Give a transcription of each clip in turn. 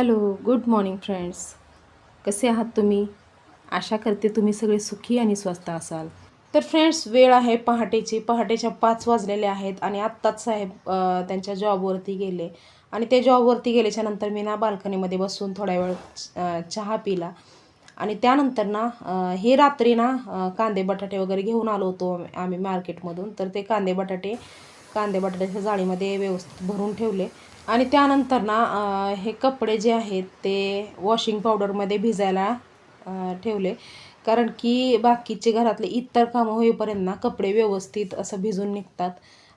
Hello good morning friends. कसे आहात तुम्ही? आशा करते तुम्ही सगळे सुखी आणि स्वस्त असाल. तर फ्रेंड्स वेळ आहे पहाटेची. पहाटेच्या पाच वाजलेले आहेत आणि आत्ताच साहेब त्यांच्या जॉबवरती गेले. आणि ते जॉबवरती गेल्याच्यानंतर मी ना बाल्कनीमध्ये बसून थोड्या वेळ चहा पिला. आणि त्यानंतर ना हे रात्री ना कांदे बटाटे वगैरे घेऊन आलो होतो आम्ही- आम्ही मार्केटमधून. तर ते कांदे बटाटे कांदे बटाट्याच्या जाळीमध्ये व्यवस्थित भरून ठेवले. आणि त्यानंतर ना हे कपडे जे आहेत ते वॉशिंग पावडरमध्ये भिजायला ठेवले. कारण की बाकीचे घरातले इतर कामं होईपर्यंत ना कपडे व्यवस्थित असं भिजून निघतात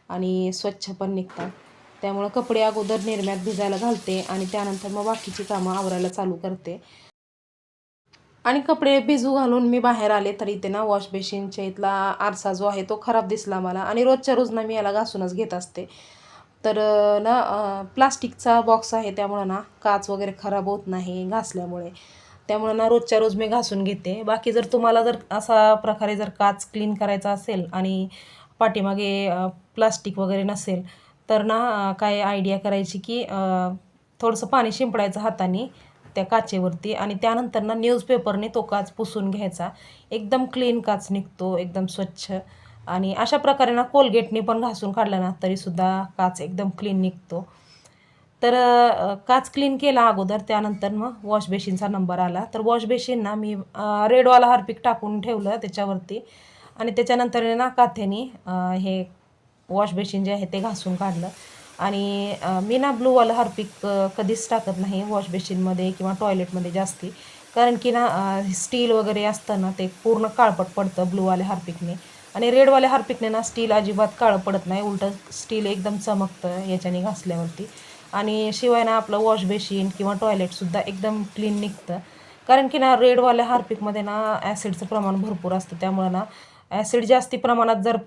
आणि स्वच्छ पण निघतात. त्यामुळं कपडे अगोदर निरम्यात भिजायला घालते आणि त्यानंतर मग बाकीची कामं आवरायला चालू करते. आणि कपडे भिजू घालून मी बाहेर आले तर इथे ना वॉश बेसिनच्या इथला आरसा जो आहे तो खराब दिसला मला. आणि रोजच्या रोज ना मी याला घासूनच घेत असते. तर ना प्लास्टिकचा बॉक्स आहे त्यामुळं ना काच वगैरे खराब होत नाही घासल्यामुळे. त्यामुळं ना रोजच्या रोज मी घासून घेते. बाकी जर तुम्हाला जर असा प्रकारे जर काच क्लीन करायचा असेल आणि पाठीमागे प्लास्टिक वगैरे नसेल तर ना काय आयडिया करायची की थोडंसं पाणी शिंपडायचं हाताने. त्या काचेवरती आणि त्यानंतर ना न्यूजपेपरने तो काच पुसून घ्यायचा. एकदम क्लीन काच निघतो एकदम स्वच्छ. आणि अशा प्रकारे ना कोलगेटने पण घासून काढला ना तरीसुद्धा काच एकदम क्लीन निघतो. तर काच क्लीन केला अगोदर त्यानंतर मग वॉश बेसिनचा नंबर आला. तर वॉश बेसिन ना मी रेडवाला हार्पिक टाकून ठेवलं त्याच्यावरती. आणि त्याच्यानंतर ना काथ्याने हे वॉश बेसिन जे आहे ते घासून काढलं. आणि मी ना ब्लूवालं हार्पिक कधीच टाकत नाही वॉश बेसिनमध्ये किंवा टॉयलेटमध्ये जास्ती. कारण की ना स्टील वगैरे असतं ना ते पूर्ण काळपट पडतं ब्लूवाल्या हार्पिकने. आणि रेडवाल्या हार्पिकने ना स्टील अजिबात काळं पडत नाही उलटं स्टील एकदम चमकतं याच्याने घासल्यावरती. आणि शिवाय ना आपलं वॉश बेसिन किंवा टॉयलेटसुद्धा एकदम क्लीन निघतं. कारण की ना रेडवाल्या हार्पिकमध्ये ना ॲसिडचं प्रमाण भरपूर असतं. त्यामुळं ना ॲसिड जास्ती प्रमाणात जर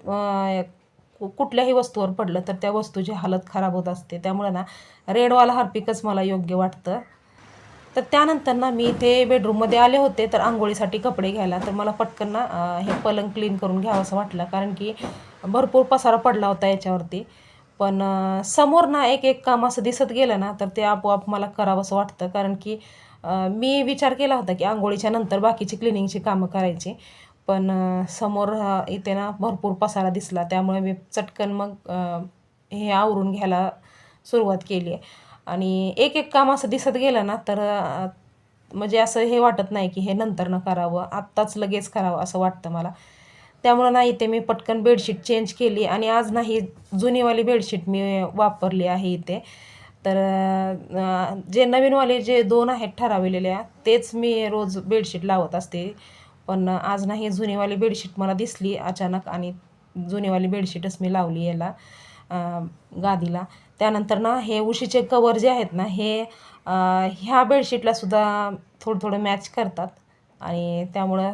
कुठल्याही वस्तूवर पडलं तर त्या वस्तूची हालत खराब होत असते. त्यामुळे ना रेडवाला हार्पिकच मला योग्य वाटतं. तर त्यानंतर ना मी इथे बेडरूममध्ये आले होते तर आंघोळीसाठी कपडे घ्यायला. तर मला पटकन ना हे पलंग क्लीन करून घ्यावं असं वाटलं. कारण की भरपूर पसारा पडला होता याच्यावरती. पण समोर ना एक एक काम असं दिसत गेलं ना तर ते आपोआप मला करावंसं वाटतं. कारण की मी विचार केला होता की आंघोळीच्या नंतर बाकीची क्लिनिंगची कामं करायची. पण समोर इथे ना भरपूर पसारा दिसला. त्यामुळे मी चटकन मग हे आवरून घ्यायला सुरुवात केली आहे. आणि एक एक काम असं दिसत गेलं ना तर म्हणजे असं हे वाटत नाही की हे नंतर न करावं आत्ताच लगेच करावं असं वाटतं मला. त्यामुळं ना इथे मी पटकन बेडशीट चेंज केली आणि आज नाही जुनीवाली बेडशीट मी वापरली आहे इथे. तर जे नवीनवाले जे दोन आहेत ठराविलेल्या तेच मी रोज बेडशीट लावत असते. पण आज नाही जुनीवाली बेडशीट मला दिसली अचानक आणि जुनीवाली बेडशीटच मी लावली याला गादीला. त्यानंतर ना हे उशीचे कवर जे आहेत ना हे ह्या बेडशीटला सुद्धा थोडं थोडं मॅच करतात आणि त्यामुळं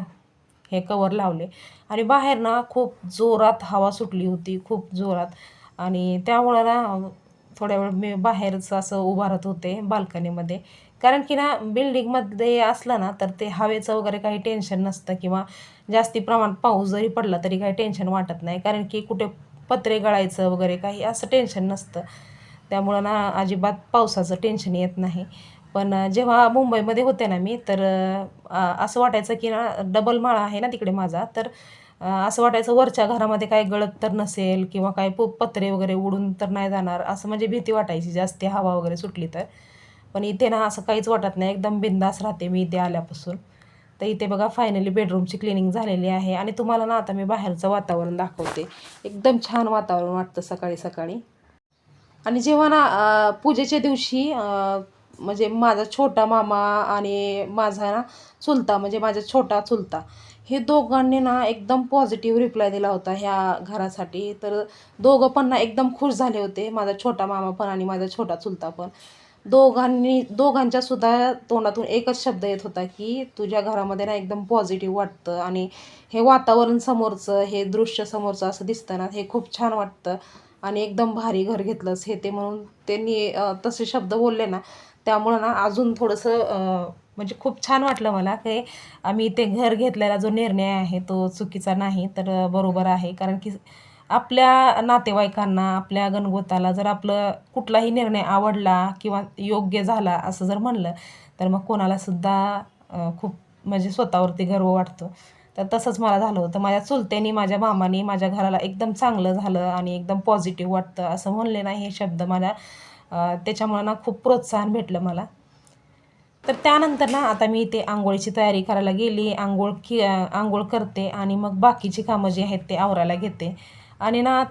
हे कवर लावले. आणि बाहेर ना खूप जोरात हवा सुटली होती खूप जोरात. आणि त्यामुळं ना थोड्या वेळ मी बाहेरच असं उभारत होते बाल्कनीमध्ये. कारण की ना बिल्डिंगमध्ये असलं ना तर ते हवेचं वगैरे काही टेन्शन नसतं किंवा जास्ती प्रमाणात पाऊस जरी पडला तरी काही टेन्शन वाटत नाही. कारण की कुठे पत्रे गळायचं वगैरे काही असं टेन्शन नसतं. त्यामुळं ना अजिबात पावसाचं टेन्शन येत नाही. पण जेव्हा मुंबईमध्ये होते ना मी तर असं वाटायचं की ना डबल माळा आहे ना तिकडे माझा तर असं वाटायचं वरच्या घरामध्ये काय गळत तर नसेल किंवा काय पत्रे वगैरे उडून तर नाही जाणार असं म्हणजे भीती वाटायची जास्ती हवा वगैरे सुटली तर. पण इथे ना असं काहीच वाटत नाही. एकदम बिंदास राहते मी इथे आल्यापासून. तर इथे बघा फायनली बेडरूमची क्लिनिंग झालेली आहे. आणि तुम्हाला ना आता मी बाहेरचं वातावरण दाखवते. एकदम छान वातावरण वाटतं सकाळी सकाळी. आणि जेव्हा ना पूजेच्या दिवशी म्हणजे माझा छोटा मामा आणि माझा ना चुलता म्हणजे माझा छोटा चुलता हे दोघांनी ना एकदम पॉझिटिव्ह रिप्लाय दिला होता ह्या घरासाठी. तर दोघं पण ना एकदम खुश झाले होते. माझा छोटा मामा पण आणि माझा छोटा चुलता पण. दोघांनी दोघांच्या सुद्धा तोंडातून एकच शब्द येत होता की तुझ्या घरामध्ये ना एकदम पॉझिटिव्ह वाटतं आणि हे वातावरण समोरचं हे दृश्य समोरचं असं दिसतं ना हे खूप छान वाटतं आणि एकदम भारी घर घेतलंस हे ते म्हणून त्यांनी तसे शब्द बोलले ना. त्यामुळं ना अजून थोडंसं म्हणजे खूप छान वाटलं मला की आम्ही ते घर घेतलेला जो निर्णय आहे तो चुकीचा नाही तर बरोबर आहे. कारण की आपल्या नातेवाईकांना आपल्या गणगोताला जर आपलं कुठलाही निर्णय आवडला किंवा योग्य झाला असं जर म्हणलं तर मग कोणालासुद्धा खूप म्हणजे स्वतःवरती गर्व वाटतो. तर तसंच मला झालं होतं. माझ्या चुलत्यानी माझ्या मामाने माझ्या घराला एकदम चांगलं झालं आणि एकदम पॉझिटिव्ह वाटतं असं म्हणले नाही हे शब्द मला. त्याच्यामुळं ना खूप प्रोत्साहन भेटलं मला. तर त्यानंतर ना आता मी इथे आंघोळीची तयारी करायला गेली. आंघोळ की आंघोळ करते आणि मग बाकीची कामं जी आहेत ते आवरायला घेते. आणि ना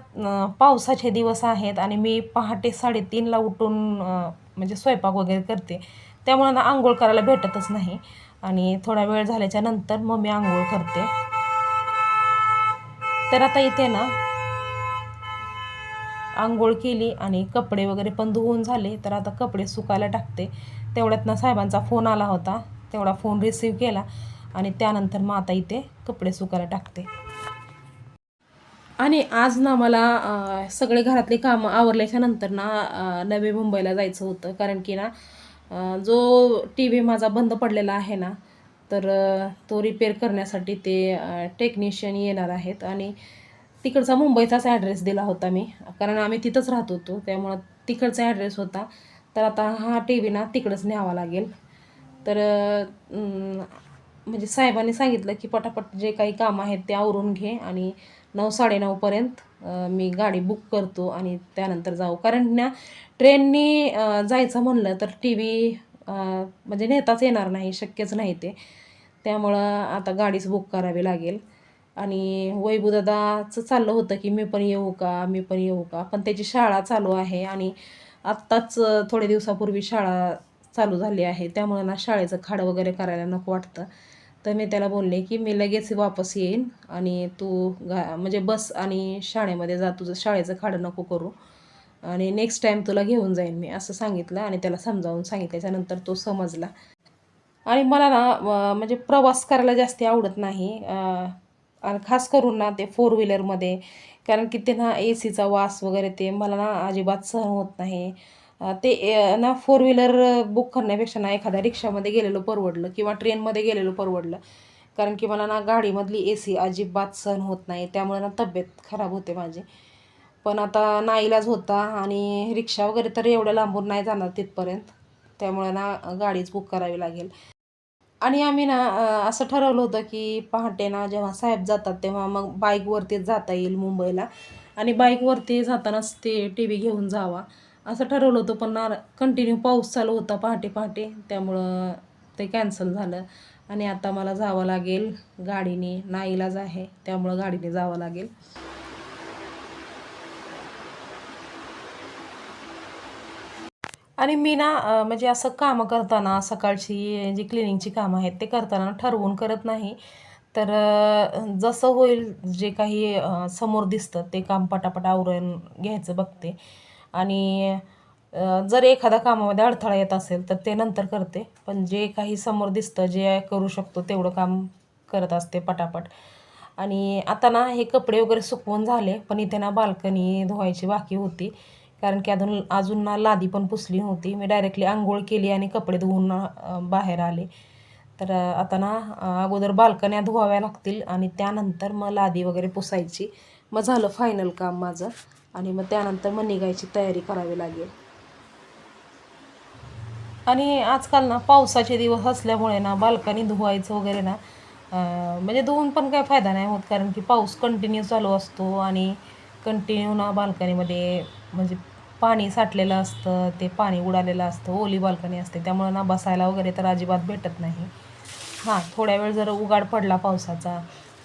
पावसाचे दिवस आहेत आणि मी पहाटे साडेतीनला उठून म्हणजे स्वयंपाक वगैरे करते. त्यामुळं ना आंघोळ करायला भेटतच नाही. आणि थोडा वेळ झाल्याच्यानंतर मग मी आंघोळ करते. तर आता इथे ना आंघोळ केली आणि कपडे वगैरे पण धुवून झाले. तर आता कपडे सुकायला टाकते. तेवढ्यात ना साहेबांचा फोन आला होता. तेवढा फोन रिसीव केला आणि त्यानंतर मग आता इथे कपडे सुकायला टाकते. आणि आज ना मला सगळे घरातले कामं आवरल्याच्या नंतर ना नवे नवी मुंबईला जायचं होतं. कारण की ना जो टी व्ही माझा बंद पडलेला आहे ना तर तो रिपेअर करण्यासाठी ते टेक्निशियन येणार आहेत. आणि तिकडचा मुंबईचाच ॲड्रेस दिला होता मी. कारण आम्ही तिथंच राहत होतो. त्यामुळं तिकडचा ॲड्रेस होता. तर आता हा टी व्ही ना तिकडंच न्यावा लागेल. तर म्हणजे साहेबांनी सांगितलं की पटापट जे काही कामं आहेत ते आवरून घे. आणि नऊ साडेनऊपर्यंत मी गाडी बुक करतो आणि त्यानंतर जाऊ. कारण ना ट्रेननी जायचं म्हणलं तर टी व्ही म्हणजे नेताच येणार नाही शक्यच नाही ते. त्यामुळं आता गाडीच बुक करावी लागेल. आणि वैभूदादाचं चाललं होतं की मी पण येऊ का मी पण येऊ का? पण त्याची शाळा चालू आहे आणि आत्ताच थोडे दिवसापूर्वी शाळा चालू झाली आहे. त्यामुळं ना शाळेचं खाडं वगैरे करायला नको वाटतं. तर मी त्याला बोलले की मी लगेच वापस येईन आणि तू गा म्हणजे बस आणि शाळेमध्ये जा तुझं शाळेचं खाडं नको करू. आणि नेक्स्ट टाईम तुला घेऊन जाईन मी असं सांगितलं आणि त्याला समजावून सांगितल्याच्यानंतर तो समजला. आणि मला ना म्हणजे प्रवास करायला जास्ती आवडत नाही आणि खास करून ना ते फोर व्हीलरमध्ये कारण की ते ना ए सीचा वास वगैरे ते मला ना अजिबात सहन होत नाही. ते ना फोर व्हीलर बुक करण्यापेक्षा ना एखाद्या रिक्षामध्ये गेलेलो परवडलं किंवा ट्रेनमध्ये गेलेलो परवडलं. कारण की मला ना गाडीमधली ए सी अजिबात सहन होत नाही. त्यामुळे ना तब्येत खराब होते माझी. पण आता नाईलाज होता आणि रिक्षा वगैरे तर एवढ्या लांबून नाही जाणार तिथपर्यंत. त्यामुळे ना गाडीच बुक करावी लागेल. आणि आम्ही ना असं ठरवलं होतं की पहाटे ना जेव्हा साहेब जातात तेव्हा मग बाईकवरतीच जाता येईल मुंबईला. आणि बाईकवरती जातानाच ते टी व्ही घेऊन जावा. असं ठरवलं होतं पण ना कंटिन्यू पाऊस चालू होता पहाटे पहाटे. त्यामुळं ते कॅन्सल झालं. आणि आता मला जावं लागेल गाडीने. नाईलाज आहे त्यामुळं गाडीने जावं लागेल. आणि मी ना म्हणजे असं कामं करताना सकाळची जी क्लिनिंगची कामं आहेत ते करताना ठरवून करत नाही. तर जसं होईल जे काही समोर दिसतं ते काम पटापट आवरून घ्यायचं बघते. आणि जर एखाद्या कामामध्ये अडथळा येत असेल तर ते नंतर करते. पण जे काही समोर दिसतं जे करू शकतो तेवढं काम करत असते पटापट. आणि आता ना हे कपडे वगैरे सुकवून झाले पण इथे ना बाल्कनी धुवायची बाकी होती. कारण की अजून अजून ना लादी पण पुसली नव्हती. मी डायरेक्टली आंघोळ केली आणि कपडे धुवून बाहेर आले. तर आता ना अगोदर बाल्कन्या धुवाव्या लागतील आणि त्यानंतर मग लादी वगैरे पुसायची. मग झालं फायनल काम माझं. आणि मग त्यानंतर मग निघायची तयारी करावी लागेल. आणि आजकाल ना पावसाचे दिवस असल्यामुळे ना बाल्कनी धुवायचं वगैरे ना म्हणजे धुवून पण काय फायदा नाही होत कारण की पाऊस कंटिन्यू चालू असतो आणि कंटिन्यू ना बाल्कनीमध्ये म्हणजे पाणी साठलेलं असतं ते पाणी उडालेलं असतं ओली बाल्कनी असते त्यामुळं ना बसायला वगैरे तर अजिबात भेटत नाही. हां थोड्या वेळ जर उगाड पडला पावसाचा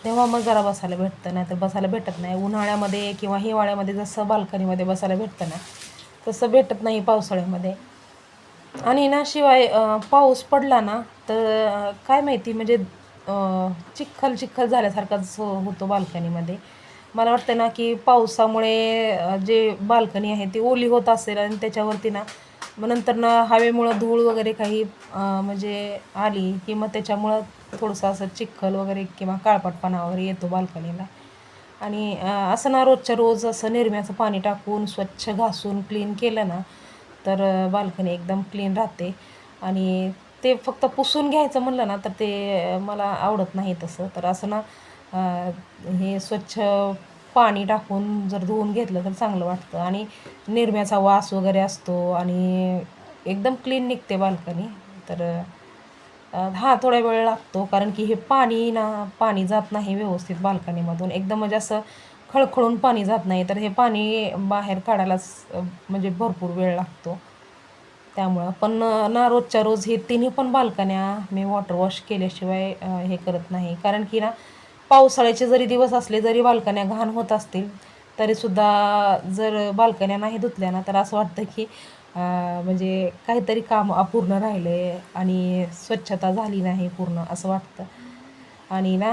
तेव्हा मग जरा बसायला भेटतं नाही तर बसायला भेटत नाही. उन्हाळ्यामध्ये किंवा हिवाळ्यामध्ये जसं बाल्कनीमध्ये बसायला भेटतं ना तसं भेटत नाही पावसाळ्यामध्ये. आणि ना शिवाय पाऊस पडला ना तर काय माहिती म्हणजे चिखल चिखल झाल्यासारखाच होतो बाल्कनीमध्ये. मला वाटतं ना की पावसामुळे जे बाल्कनी आहे ती ओली होत असेल आणि त्याच्यावरती ना मग नंतर ना हवेमुळं धूळ वगैरे काही म्हणजे आली की मग त्याच्यामुळं थोडंसं असं चिखल वगैरे किंवा काळपटपणा वगैरे येतो बाल्कनीला. आणि असं ना रोजच्या रोज असं निरम्याचं पाणी टाकून स्वच्छ घासून क्लीन केलं ना तर बाल्कनी एकदम क्लीन राहते. आणि ते फक्त पुसून घ्यायचं म्हणलं ना तर ते मला आवडत नाही तसं. तर असं ना हे स्वच्छ पाणी टाकून जर धुवून घेतलं तर चांगलं वाटतं. आणि निरम्याचा वास वगैरे असतो आणि एकदम क्लीन निघते बाल्कनी. तर हा थोडा वेळ लागतो कारण की हे पाणी ना पाणी जात नाही व्यवस्थित बाल्कनीमधून. एकदम म्हणजे असं खळखळून पाणी जात नाही तर हे पाणी बाहेर काढायलाच म्हणजे भरपूर वेळ लागतो. त्यामुळं पण ना रोजच्या रोज हे तिन्ही पण बाल्कन्या मी वॉटर वॉश केल्याशिवाय हे करत नाही. कारण की ना पावसाळ्याचे जरी दिवस असले जरी बाल्कन्या घाण होत असतील तरीसुद्धा जर बाल्कन्या नाही धुतल्या ना तर असं वाटतं की म्हणजे काहीतरी काम अपूर्ण राहिलं आहे आणि स्वच्छता झाली नाही पूर्ण असं वाटतं. आणि ना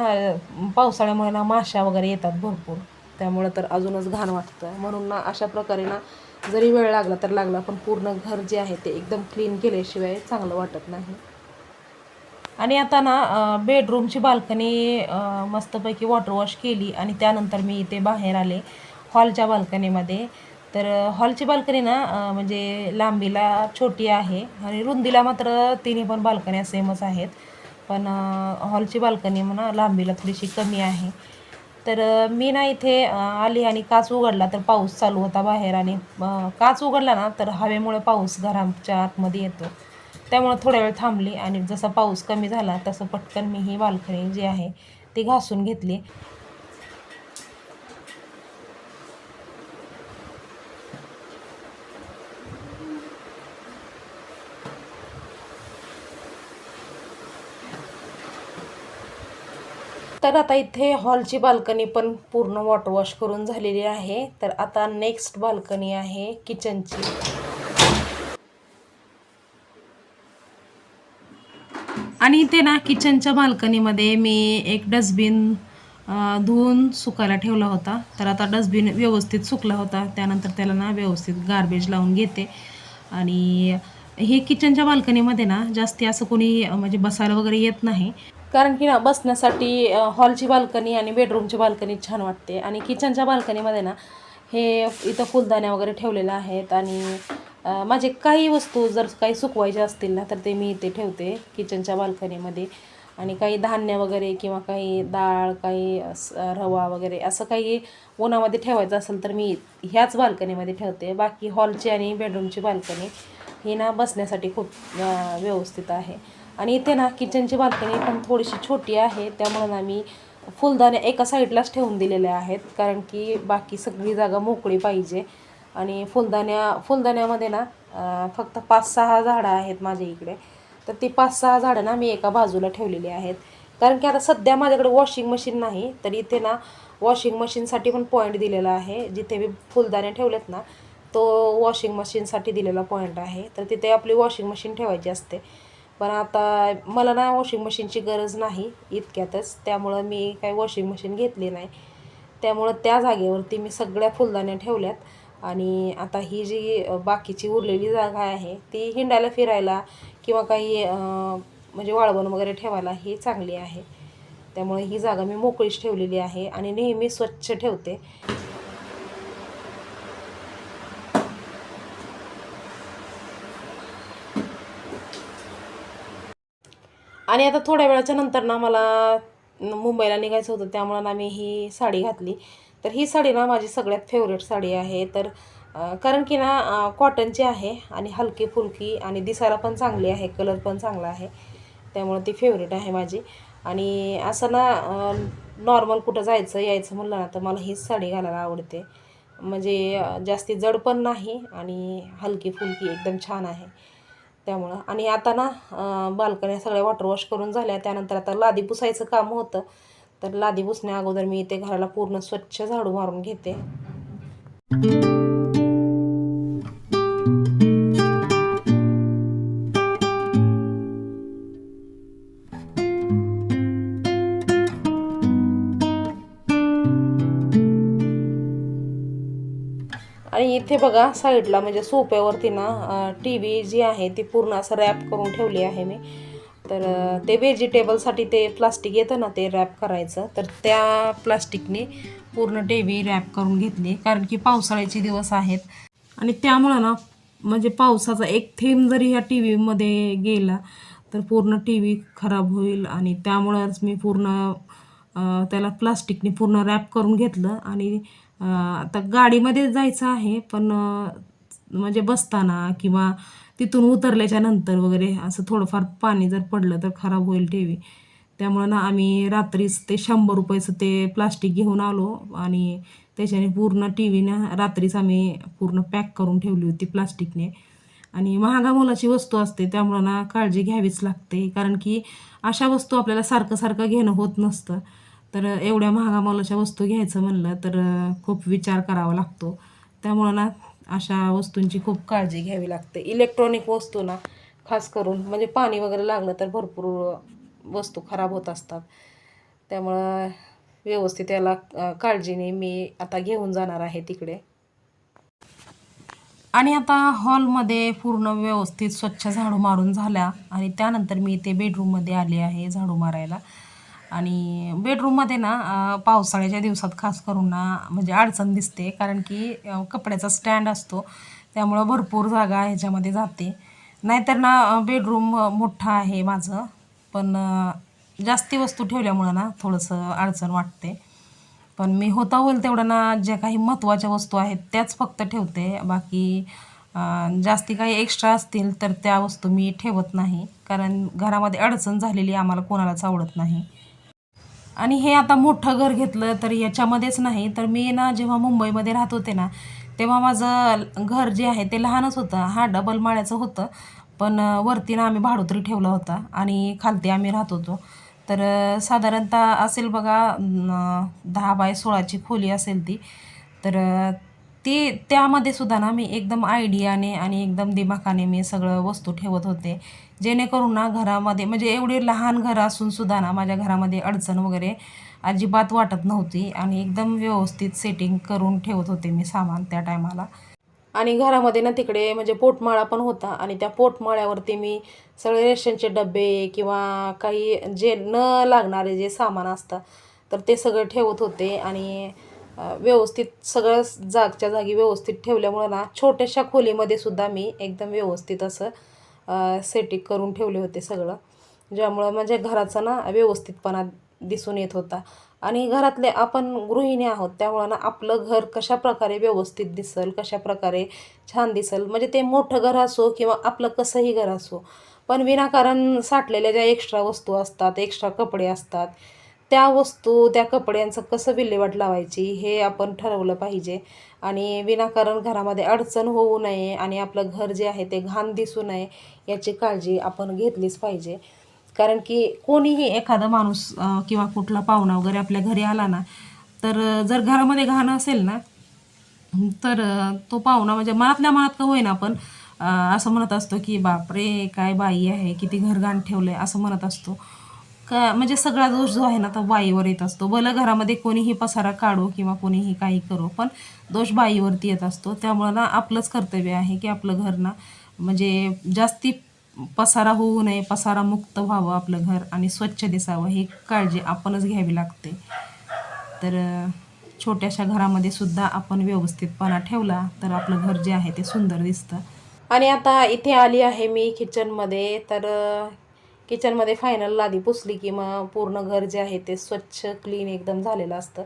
पावसाळ्यामुळे ना माशा वगैरे येतात भरपूर. त्यामुळं तर अजूनच घाण वाटतं. म्हणून ना अशा प्रकारे ना जरी वेळ लागला तर लागला पण पूर्ण घर जे आहे ते एकदम क्लीन केल्याशिवाय चांगलं वाटत नाही. आणि आता ना बेडरूमची बाल्कनी मस्तपैकी वॉटर वॉश केली आणि त्यानंतर मी इथे बाहेर आले हॉलच्या बाल्कनीमध्ये तर हॉलची बाल्कनी ना म्हणजे लांबीला छोटी आहे आणि रुंदीला मात्र तिन्ही पण बाल्कन्या सेमच आहेत. पण हॉलची बाल्कनी म्हणा लांबीला थोडीशी कमी आहे. तर मी ना इथे आली आणि काच उघडला तर पाऊस चालू होता बाहेर आणि काच उघडला ना तर हवेमुळे पाऊस घराच्या आतमध्ये येतो. त्यामुळं थोड्या वेळ थांबली आणि जसा पाऊस कमी झाला तसं पटकन मी ही बाल्कनी जी आहे ती घासून घेतली. तर आता इथे हॉलची बाल्कनी पण पूर्ण वॉटरवॉश करून झालेली आहे. तर आता नेक्स्ट बाल्कनी आहे किचनची आणि इथे ना किचनच्या बाल्कनीमध्ये मी एक डस्टबिन धुवून सुकायला ठेवला होता. तर आता डस्टबिन व्यवस्थित सुकला होता. त्यानंतर त्याला ना व्यवस्थित गार्बेज लावून घेते. आणि हे किचनच्या बाल्कनीमध्ये ना जास्ती असं कोणी म्हणजे बसायला वगैरे येत नाही. कारण की ना बसण्यासाठी हॉलची बाल्कनी आणि बेडरूमची बाल्कनी छान वाटते. आणि किचनच्या बाल्कनीमध्ये ना हे इथं फुलदाण्या वगैरे ठेवलेल्या आहेत. आणि माझे काही वस्तू जर काही सुकवायच्या असतील ना तर ते मी इथे ठेवते किचनच्या बाल्कनीमध्ये आणि काही धान्य वगैरे किंवा काही डाळ काही रवा वगैरे असं काही उन्हामध्ये ठेवायचं असेल तर मी ह्याच बाल्कनीमध्ये ठेवते. बाकी हॉलची आणि बेडरूमची बाल्कनी ही ना बसण्यासाठी खूप व्यवस्थित आहे. आणि इथे ना किचनची बाल्कनी पण थोडीशी छोटी आहे. त्यामुळे ना मी फुलदाण्या एका साईडलाच ठेवून दिलेल्या आहेत. कारण की बाकी सगळी जागा मोकळी पाहिजे. आणि फुलदाण्या फुलदाण्यामध्ये ना फक्त पाच सहा झाडं आहेत माझ्या इकडे. तर ती पाच सहा झाडं ना मी एका बाजूला ठेवलेली आहेत. कारण की आता सध्या माझ्याकडे वॉशिंग मशीन नाही. तर इथे ना वॉशिंग मशीनसाठी पण पॉईंट दिलेला आहे. जिथे मी फुलदाणे ठेवलेत ना तो वॉशिंग मशीनसाठी दिलेला पॉईंट आहे. तर तिथे आपली वॉशिंग मशीन ठेवायची असते. पण आता मला ना वॉशिंग मशीनची गरज नाही इतक्यातच. त्यामुळं मी काही वॉशिंग मशीन घेतली नाही. त्यामुळं त्या जागेवरती मी सगळ्या फुलदाण्या ठेवल्यात. आणि आता ही जी बाकीची उरलेली जागा आहे ती हिंडायला फिरायला किंवा काही म्हणजे वाळवण वगैरे ठेवायला ही चांगली आहे. त्यामुळे ही जागा मी मोकळीच ठेवलेली आहे आणि नेहमी स्वच्छ ठेवते. आणि आता थोड्या वेळाच्या नंतर ना मला मुंबईला निघायचं होतं त्यामुळं ना मी ही साडी घातली. तर ही साडी ना माझी सगळ्यात फेवरेट साडी आहे. तर कारण की ना कॉटनची आहे आणि हलकी फुलकी आणि दिसायला पण चांगली आहे कलर पण चांगला आहे. त्यामुळं ती फेवरेट आहे माझी. आणि असं ना नॉर्मल कुठं जायचं यायचं म्हणलं ना तर मला हीच साडी घालायला आवडते. म्हणजे जास्ती जड पण नाही आणि हलकी फुलकी एकदम छान आहे. त्यामुळं. आणि आता ना बाल्कन्या सगळ्या वॉटर वॉश करून झाल्या. त्यानंतर आता लादी पुसायचं काम होतं. तर लादी पुसण्या अगोदर मी ते घराला पूर्ण स्वच्छ झाडू मारून घेते. इथे बघा साईडला म्हणजे सोप्यावरती ना टी व्ही जी आहे ती पूर्ण असं रॅप करून ठेवली आहे मी. तर ते व्हेजिटेबलसाठी ते प्लास्टिक येतं ना ते रॅप करायचं. तर त्या प्लास्टिकने पूर्ण टी व्ही रॅप करून घेतली कारण की पावसाळ्याचे दिवस आहेत. आणि त्यामुळं ना म्हणजे पावसाचा एक थेंब जरी ह्या टी व्हीमध्ये गेला तर पूर्ण टी व्ही खराब होईल. आणि त्यामुळंच मी पूर्ण त्याला प्लास्टिकने पूर्ण रॅप करून घेतलं. आणि आता गाडीमध्ये जायचं आहे पण म्हणजे बसताना किंवा तिथून उतरल्याच्या नंतर वगैरे असं थोडंफार पाणी जर पडलं तर खराब होईल ठेवी त्यामुळं ना आम्ही रात्रीच ते शंभर रुपयाचं ते प्लास्टिक घेऊन आलो आणि त्याच्याने पूर्ण टी व्हीनं रात्रीच आम्ही पूर्ण पॅक करून ठेवली होती प्लास्टिकने. आणि महागा मोलाची वस्तू असते त्यामुळं ना काळजी घ्यावीच लागते कारण की अशा वस्तू आपल्याला सारखं सारखं घेणं होत नसतं. तर एवढ्या महागा मोलाच्या वस्तू घ्यायचं म्हणलं तर खूप विचार करावा लागतो. त्यामुळं ना अशा वस्तूंची खूप काळजी घ्यावी लागते. इलेक्ट्रॉनिक वस्तू ना खास करून म्हणजे पाणी वगैरे लागलं तर भरपूर वस्तू खराब होत असतात. त्यामुळं व्यवस्थित याला काळजीने मी आता घेऊन जाणार आहे तिकडे. आणि आता हॉलमध्ये पूर्ण व्यवस्थित स्वच्छ झाडू मारून झाल्या आणि त्यानंतर मी इथे बेडरूममध्ये आले आहे झाडू मारायला. आणि बेडरूममध्ये ना पावसाळ्याच्या दिवसात खास करून ना म्हणजे अडचण दिसते. कारण की कपड्याचा स्टँड असतो. त्यामुळं भरपूर जागा ह्याच्यामध्ये जाते. नाहीतर ना बेडरूम मोठा आहे माझं. पण जास्ती वस्तू ठेवल्यामुळं ना थोडंसं अडचण वाटते. पण मी होता होईल तेवढं ना ज्या काही महत्त्वाच्या वस्तू आहेत त्याच फक्त ठेवते. बाकी जास्ती काही एक्स्ट्रा असतील तर त्या वस्तू मी ठेवत नाही. कारण घरामध्ये अडचण झालेली आम्हाला कोणालाच आवडत नाही. आणि हे आता मोठं घर घेतलं तर याच्यामध्येच नाही. तर मी ना जेव्हा मुंबईमध्ये राहत होते ना तेव्हा माझं घर जे आहे ते लहानच होतं. हा डबल माळ्याचं होतं. पण वरती ना आम्ही भाडोत्री ठेवला होता आणि खालती आम्ही राहत होतो. तर साधारणतः असेल बघा दहा बाय सोळाची खोली असेल ती. तर ती त्यामध्ये सुद्धा ना मी एकदम आयडियाने आणि एकदम दिमाखाने मी सगळं वस्तू ठेवत होते. जेणेकरून ना घरामध्ये म्हणजे एवढे लहान घर असून सुद्धा ना माझ्या घरामध्ये अडचण वगैरे अजिबात वाटत नव्हती आणि एकदम व्यवस्थित सेटिंग करून ठेवत होते मी सामान त्या टायमाला. आणि घरामध्ये ना तिकडे म्हणजे पोटमाळा पण होता आणि त्या पोटमाळ्यावरती मी सगळे रेशनचे डबे किंवा काही जे न लागणारे जे सामान असतं तर ते सगळं ठेवत होते आणि व्यवस्थित सगळं जागच्या जागी व्यवस्थित ठेवल्यामुळं ना छोट्याशा खोलीमध्ये सुद्धा मी एकदम व्यवस्थित असं सेटिंग करून ठेवले होते सगळं. ज्यामुळं म्हणजे घराचा ना व्यवस्थितपणा दिसून येत होता. आणि घरातले आपण गृहिणी आहोत त्यामुळं ना आपलं घर कशा प्रकारे व्यवस्थित दिसेल कशा प्रकारे छान दिसेल म्हणजे ते मोठं घर असो किंवा आपलं कसंही घर असो. पण विनाकारण साठलेल्या ज्या एक्स्ट्रा वस्तू असतात एक्स्ट्रा कपडे असतात त्या वस्तू त्या कपड्यांचं कसं विल्हेवाट लावायची हे आपण ठरवलं पाहिजे. आणि विनाकारण घरामध्ये अडचण होऊ नये आणि आपलं घर जे आहे ते घाण दिसू नये याची काळजी आपण घेतलीच पाहिजे. कारण की कोणीही एखादा माणूस किंवा कुठला पाहुणा वगैरे आपल्या घरी आला ना तर जर घरामध्ये घाण असेल ना तर तो पाहुणा म्हणजे मनातल्या मनात का होईना पण असं म्हणत असतो की बापरे काय बाई आहे किती घर घाण ठेवलं आहे असं म्हणत असतो. का म्हणजे सगळा दोष जो आहे ना तो बाईवर येत असतो. भलं घरामध्ये कोणीही पसारा काढो किंवा कोणीही काही करो पण दोष बाईवरती येत असतो. त्यामुळं ना आपलंच कर्तव्य आहे की आपलं घर ना म्हणजे जास्ती पसारा होऊ नये पसारा मुक्त व्हावं आपलं घर आणि स्वच्छ दिसावं ही काळजी आपणच घ्यावी लागते. तर छोट्याशा घरामध्ये सुद्धा आपण व्यवस्थितपणा ठेवला तर आपलं घर जे आहे ते सुंदर दिसतं. आणि आता इथे आली आहे मी किचनमध्ये तर किचनमध्ये फायनल लादी पुसली की मग पूर्ण घर जे आहे ते स्वच्छ क्लीन एकदम झालेलं असतं.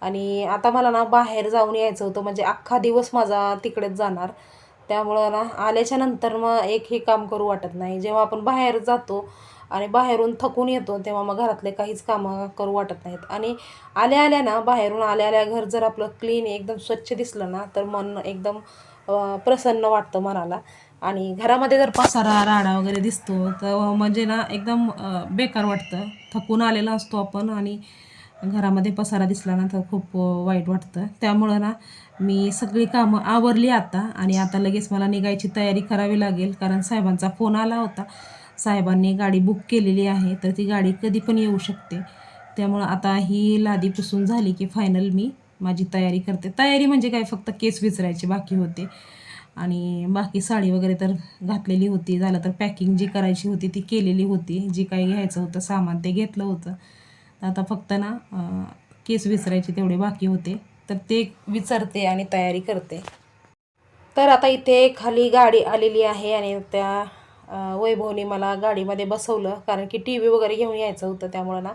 आणि आता मला ना बाहेर जाऊन यायचं होतं म्हणजे अख्खा दिवस माझा तिकडेच जाणार. त्यामुळं ना आल्याच्यानंतर मग एकही काम करू वाटत नाही. जेव्हा आपण बाहेर जातो आणि बाहेरून थकून येतो तेव्हा मग घरातले काहीच कामं करू वाटत नाहीत. आणि आल्या आल्या ना बाहेरून आल्या आल्या घर जर आपलं क्लीन एकदम स्वच्छ दिसलं ना तर मन एकदम प्रसन्न वाटतं मनाला. आणि घरामध्ये जर पसारा राडा वगैरे दिसतो तर म्हणजे ना एकदम बेकार वाटतं. थकून आलेला असतो आपण आणि घरामध्ये पसारा दिसला ना तर खूप वाईट वाटतं. त्यामुळं ना मी सगळी कामं आवरली आता आणि आता लगेच मला निघायची तयारी करावी लागेल. कारण साहेबांचा फोन आला होता. साहेबांनी गाडी बुक केलेली आहे तर ती गाडी कधी पण येऊ शकते. त्यामुळं आता ही लादी पुसून झाली की फायनल मी माझी तयारी करते. तयारी म्हणजे काय? फक्त केस विचरायचे बाकी होते. आणि बाकी साडी वगैरे तर घातलेली होती. झालं तर पॅकिंग जी करायची होती ती केलेली होती. जी काही घ्यायचं होतं सामान ते घेतलं होतं. आता फक्त ना केस विसरायचे तेवढे बाकी होते. तर ते विचारते आणि तयारी करते. तर आता इथे खाली गाडी आलेली आहे आणि त्या अं, वैभवने मला गाडीमध्ये बसवलं. कारण की टी व्ही वगैरे घेऊन यायचं होतं. त्यामुळं ना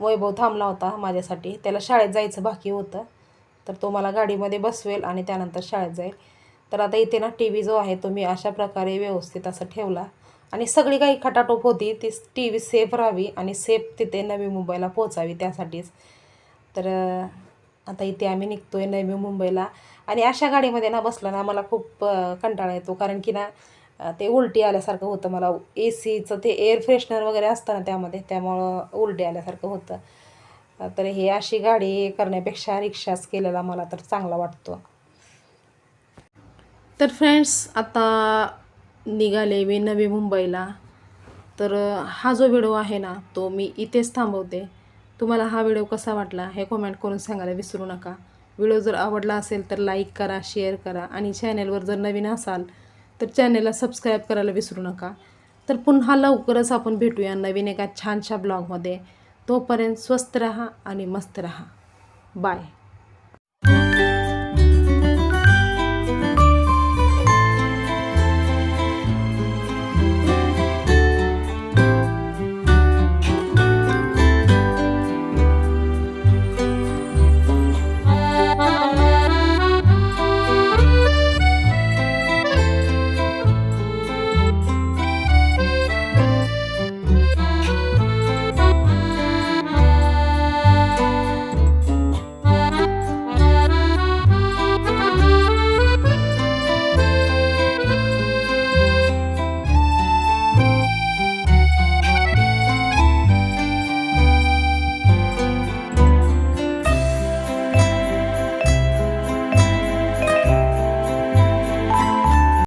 वैभव थांबला होता माझ्यासाठी. त्याला शाळेत जायचं बाकी होतं. तर तो मला गाडीमध्ये बसवेल आणि त्यानंतर शाळेत जाईल. तर आता इथे ना टी व्ही जो आहे तो मी अशा प्रकारे व्यवस्थित असं ठेवला. आणि सगळी काही खटाटोप होती ती टी व्ही सेफ राहावी आणि सेफ तिथे नवी मुंबईला पोहोचावी त्यासाठीच. तर आता इथे आम्ही निघतो आहे नवी मुंबईला. आणि अशा गाडीमध्ये ना बसलं ना मला खूप कंटाळा येतो. कारण की ना ते उलटी आल्यासारखं होतं मला. ए सीचं ते एअर फ्रेशनर वगैरे असतं ना त्यामध्ये त्यामुळं उलटी आल्यासारखं होतं. तर हे अशी गाडी करण्यापेक्षा रिक्षाच केलेला मला तर चांगला वाटतो. तर फ्रेंड्स आता निघाले मी नवी मुंबईला. तर हा जो व्हिडिओ आहे ना तो मी इथेच थांबवते. तुम्हाला हा व्हिडिओ कसा वाटला हे कमेंट करून सांगायला विसरू नका. व्हिडिओ जर आवडला असेल तर लाईक करा शेअर करा आणि चॅनेलवर जर नवीन असाल तर चॅनेलला सबस्क्राईब करायला विसरू नका. तर पुन्हा लवकरच आपण भेटूया नवीन एका छानशा ब्लॉगमध्ये तोपर्यंत स्वस्त रहा आणि मस्त रहा. बाय